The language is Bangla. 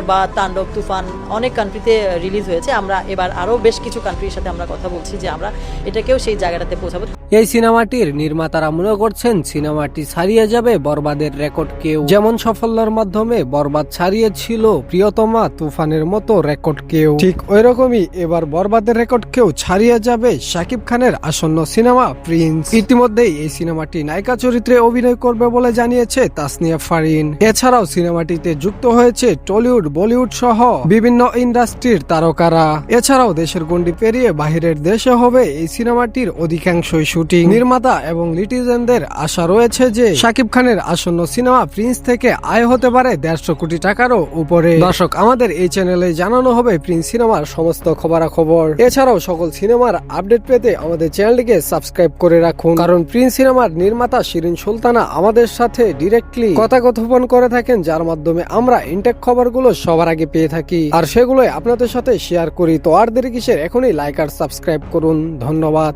বা তাণ্ডব, তুফান অনেক কান্ট্রিতে রিলিজ হয়েছে। আমরা এবার আরও বেশ কিছু কান্ট্রির সাথে আমরা কথা বলছি যে আমরা এটাকেও সেই জায়গাটাতে পৌঁছাবো। এই সিনেমাটির নির্মাতারা মনে করছেন সিনেমাটি ছাড়িয়ে যাবে বরবাদের রেকর্ডকেও যেমন সাফল্যের মাধ্যমে বরবাদ ছাড়িয়েছিল প্রিয়তমা, তুফানের মতো রেকর্ডকেও ঠিক ওই রকমই এবার বরবাদের রেকর্ডকেও ছাড়িয়ে যাবে শাকিব খানের আসন্ন সিনেমা প্রিন্স ইতিমধ্যেই এই সিনেমাটি নায়িকা চরিত্রে অভিনয় করবে বলে জানিয়েছে তাসনিয়া ফারিন। এছাড়াও সিনেমাটিতে যুক্ত হয়েছে টলিউড বলিউড সহ বিভিন্ন ইন্ডাস্ট্রির তারকারা। এছাড়াও দেশের গণ্ডি পেরিয়ে বাহিরের দেশে হবে এই সিনেমাটির অধিকাংশই শুটিং। নির্মাতা এবং লিটিজেনদের আশা রয়েছে যে শাকিব খানের আসন্ন সিনেমা প্রিন্স থেকে আয় হতে পারে দেড়শো কোটি টাকারও উপরে। দর্শক, আমাদের এই চ্যানেলে জানানো হবে প্রিন্স সিনেমার সমস্ত খবরাখবর। এছাড়াও সকল সিনেমার আপডেট পেতে আমাদের চ্যানেলটিকে সাবস্ক্রাইব করে রাখুন। কারণ প্রিন্স সিনেমার নির্মাতা শিরিন সুলতানা আমাদের সাথে ডিরেক্টলি কথাকথোপন করে থাকেন, যার মাধ্যমে আমরা ইনটেক খবরগুলো সবার আগে পেয়ে থাকি। আর সেগুলোই আপনাদের সাথে শেয়ার করি। তো আর দেরি কিসের? এখনই লাইক আর সাবস্ক্রাইব করুন। ধন্যবাদ।